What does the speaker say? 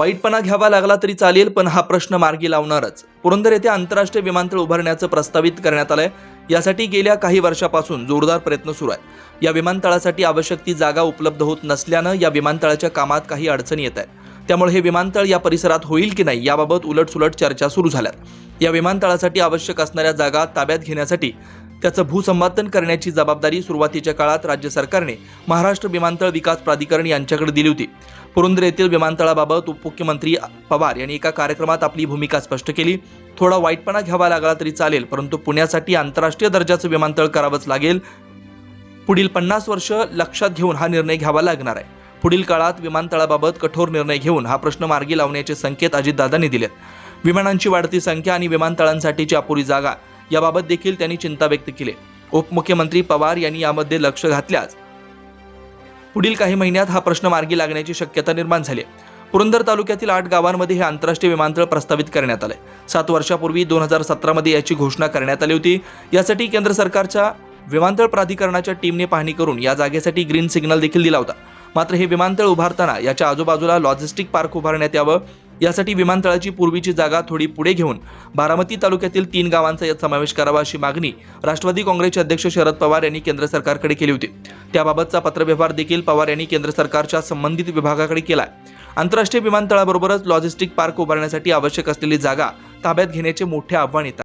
वाईटपणा घ्यावा लागला तरी चालेल पण हा प्रश्न मार्गी लावणारच. पुरंदर येथे आंतरराष्ट्रीय विमानतळ उभारण्याचं प्रस्तावित करण्यात आलंय. यासाठी गेल्या काही वर्षापासून जोरदार प्रयत्न सुरू आहेत. या विमानतळासाठी आवश्यक ती जागा उपलब्ध होत नसल्यानं या विमानतळाच्या कामात काही अडचणी येत आहेत. त्यामुळे हे विमानतळ या परिसरात होईल की नाही याबाबत उलटसुलट चर्चा सुरू झाल्यात. या विमानतळासाठी आवश्यक असणाऱ्या जागा ताब्यात घेण्यासाठी त्याचं भूसंपादन करण्याची जबाबदारी सुरुवातीच्या काळात राज्य सरकारने महाराष्ट्र विमानतळ विकास प्राधिकरण यांच्याकडे दिली होती. पुरंदर येथील विमानतळाबाबत उपमुख्यमंत्री पवार यांनी एका कार्यक्रमात आपली भूमिका स्पष्ट केली. थोडा वाईटपणा घ्यावा लागला तरी चालेल परंतु पुण्यासाठी आंतरराष्ट्रीय दर्जाचं विमानतळ करावंच लागेल. पुढील पन्नास वर्ष लक्षात घेऊन हा निर्णय घ्यावा लागणार आहे. पुढील काळात विमानतळाबाबत कठोर निर्णय घेऊन हा प्रश्न मार्गी लावण्याचे संकेत अजितदादांनी दिलेत. विमानांची वाढती संख्या आणि विमानतळांसाठीची अपुरी जागा याबाबत देखील त्यांनी चिंता व्यक्त केली. उपमुख्यमंत्री पवार यांनी यामध्ये लक्ष घातल्यास पुढील काही महिन्यात हा प्रश्न मार्गी लागण्याची शक्यता निर्माण झाली. पुरंदर तालुक्यातील आठ गावांमध्ये हे आंतरराष्ट्रीय विमानतळ प्रस्तावित करण्यात आले सात वर्षापूर्वी दोन हजार सतरामध्ये याची घोषणा करण्यात आली होती. यासाठी केंद्र सरकारच्या विमानतळ प्राधिकरणाच्या टीमने पाहणी करून या जागेसाठी ग्रीन सिग्नल देखील दिला होता. मात्र हे विमानतळ उभारताना याच्या आजूबाजूला लॉजिस्टिक पार्क उभारण्यात यावं यासाठी विमानतळाची पूर्वीची जागा थोडी पुढे घेऊन बारामती तालुक्यातील तीन गावांचा यात समावेश करावा अशी मागणी राष्ट्रवादी काँग्रेसचे अध्यक्ष शरद पवार यांनी केंद्र सरकारकडे केली होती. त्याबाबतचा पत्रव्यवहार देखील पवार यांनी केंद्र सरकारच्या संबंधित विभागाकडे केला आंतरराष्ट्रीय विमानतळाबरोबरच लॉजिस्टिक पार्क उभारण्यासाठी आवश्यक असलेली जागा ताब्यात घेण्याचे मोठे आव्हान येतात